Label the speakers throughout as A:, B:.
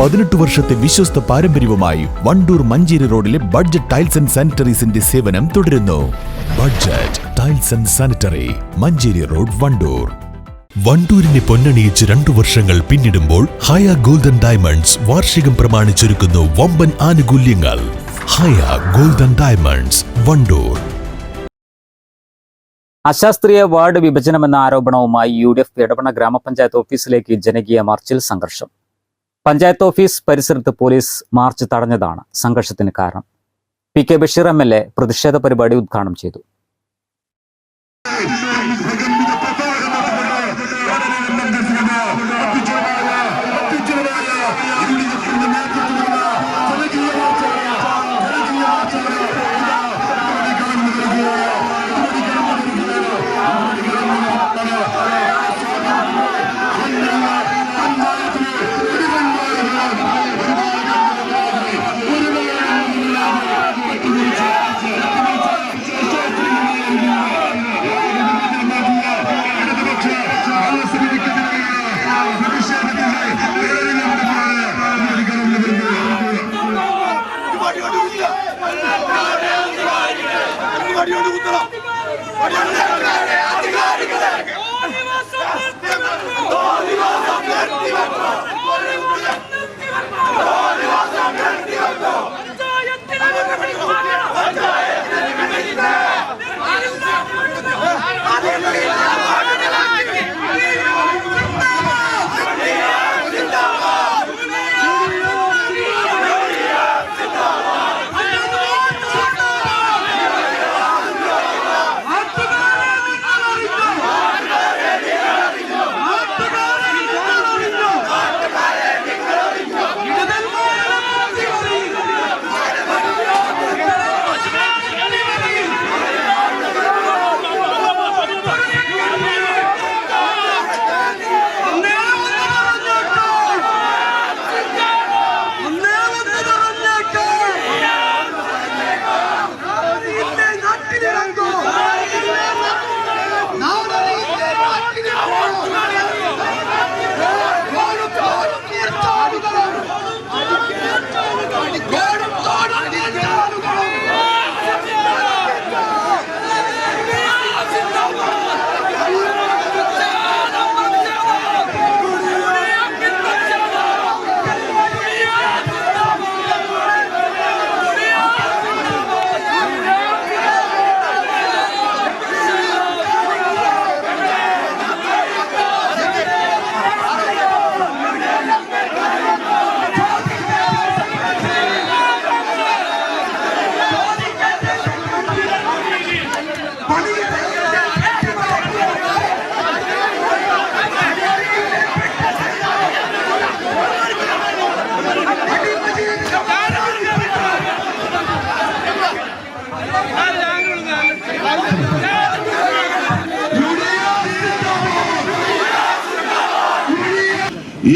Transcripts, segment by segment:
A: പതിനെട്ട് വർഷത്തെ വിശ്വസ്ത പാരമ്പര്യവുമായി വണ്ടൂർ മഞ്ചേരി റോഡിലെ ബഡ്ജറ്റ് ടൈൽസ് ആൻഡ് സാനിറ്ററീസിന്റെ സേവനം തുടരുന്നു. Budget tiles and sanitary Manjeri road Wandoor. വണ്ടൂരിനെ പൊന്നണിയിച്ച് രണ്ടു വർഷങ്ങൾ പിന്നിടുമ്പോൾ ഹയ ഗോൾഡൻ ഡയമണ്ട്സ് വാർഷികം പ്രമാണിച്ചൊരുക്കുന്നു വമ്പൻ ആനുകൂല്യങ്ങൾ. Haya golden diamonds Wandoor.
B: അശാസ്ത്രീയ ward വിഭജനമെന്ന ആരോപണവുമായി യു ഡി എഫ് എടവണ ഗ്രാമപഞ്ചായത്ത് ഓഫീസിലേക്ക് ജനകീയ മാർച്ചിൽ സംഘർഷം. പഞ്ചായത്ത് ഓഫീസ് പരിസരത്ത് പോലീസ് മാർച്ച് തടഞ്ഞതാണ് സംഘർഷത്തിന് കാരണം. P K Basheer M L A പ്രതിഷേധ പരിപാടി ഉദ്ഘാടനം ചെയ്തു.
C: അധികാരികളെ അധികാരികളെ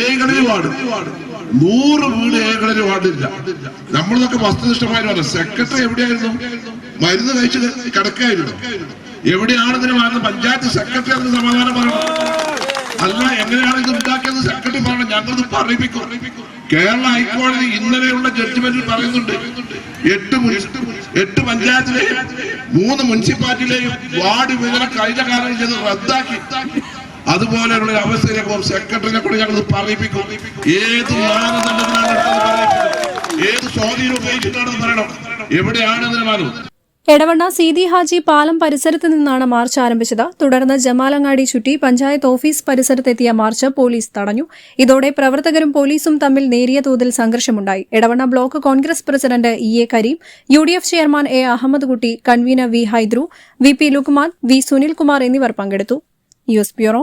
C: ഏകടന് വാർഡ് നൂറ് വീട് ഏകടന് വാർഡില്ല നമ്മളൊക്കെ വസ്തുനിഷ്ഠമായി പറഞ്ഞു സെക്രട്ടറി എവിടെയായിരുന്നു? മരുന്ന് കഴിച്ച് കിടക്കായിരുന്നു ഇതിന് പറഞ്ഞ പഞ്ചായത്ത് സെക്രട്ടറി അതിന് സമാധാനം പറയണം. അല്ല എങ്ങനെയാണ് ഇത് ഉണ്ടാക്കിയത്? സെക്രട്ടറി പറയണം. ഞങ്ങളിത് പറയിപ്പിക്കും. കേരള ഹൈക്കോടതി ഇന്നലെയുള്ള ജഡ്ജ്മെന്റിൽ പറയുന്നുണ്ട്. എട്ട് എട്ട് പഞ്ചായത്തിലെയും മൂന്ന് മുനിസിപ്പാലിറ്റിയിലെയും വാർഡ് വിവര കഴിഞ്ഞ കാലം ചെയ്ത് റദ്ദാക്കി. അതുപോലെയുള്ള അവസ്ഥയെ അവസ്ഥയിലേക്ക് സെക്രട്ടറിനെ കൂടി ഞങ്ങൾ പറയിപ്പിക്കും. ഏത് ഏത് സ്വാധീനം ഉപയോഗിച്ചിട്ടാണെന്ന് പറയണം. എവിടെയാണ് തീരുമാനം എടവണ്ണ
D: എടവണ്ണ സീതി ഹാജി പാലം പരിസരത്ത് നിന്നാണ് മാർച്ച് ആരംഭിച്ചത്. തുടർന്ന് ജമാലങ്ങാടി ചുറ്റി പഞ്ചായത്ത് ഓഫീസ് പരിസരത്തെത്തിയ മാർച്ച് പോലീസ് തടഞ്ഞു. ഇതോടെ പ്രവർത്തകരും പോലീസും തമ്മിൽ നേരിയ തോതിൽ സംഘർഷമുണ്ടായി. Edavanna block Congress president E A Kareem U D F chairman A Ahammed Kutty convener V Haidru V P Lukman V Sunilkumar എന്നിവർ പങ്കെടുത്തു. News bureau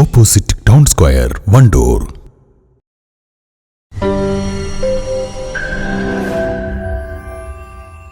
A: opposite town square Wandoor.